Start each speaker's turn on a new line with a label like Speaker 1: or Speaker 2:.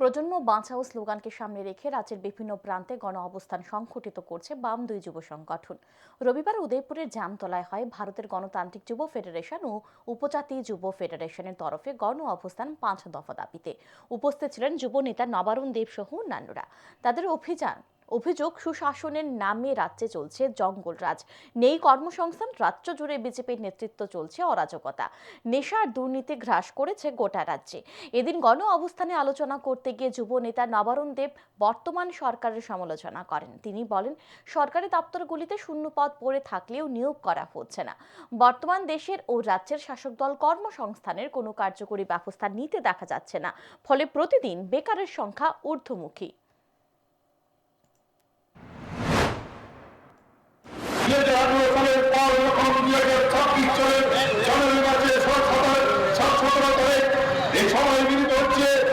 Speaker 1: প্রজন্ম বাঁচাও স্লোগানকে সামনে রেখে রাজ্যের বিভিন্ন প্রান্তে গণ অবস্থান সংঘটিত করছে বাম দুই যুব সংগঠন। রবিবার উদয়পুরের জামতলায় হয় ভারতের গণতান্ত্রিক যুব ফেডারেশন ও উপজাতি যুব ফেডারেশনের তরফে গণ অবস্থান পাঁচ দফা দাবিতে। উপস্থিত ছিলেন যুব নেতা নবারুণ দেব সহ অন্যান্যরা। তাদের অভিযান অভিযোগ, সুশাসনের নামে রাজ্যে চলছে জঙ্গলরাজ। নেই কর্মসংস্থান, রাজ্য জুড়ে বিজেপির নেতৃত্ব চলছে অরাজকতা। নেশার দুর্নীতি গ্রাস করেছে গোটা রাজ্যে। এদিন গণ অবস্থানে আলোচনা করতে গিয়ে যুব নেতা নবারুণ দেব বর্তমান সরকারের সমালোচনা করেন। তিনি বলেন, সরকারি দপ্তরগুলিতে শূন্য পদ পড়ে থাকলেও নিয়োগ করা হচ্ছে না। বর্তমান দেশের ও রাজ্যের শাসক দল কর্মসংস্থানের কোনো কার্যকরী ব্যবস্থা নিতে দেখা যাচ্ছে না। ফলে প্রতিদিন বেকারের সংখ্যা ঊর্ধ্বমুখী।
Speaker 2: এই সবাই মিলিত হচ্ছে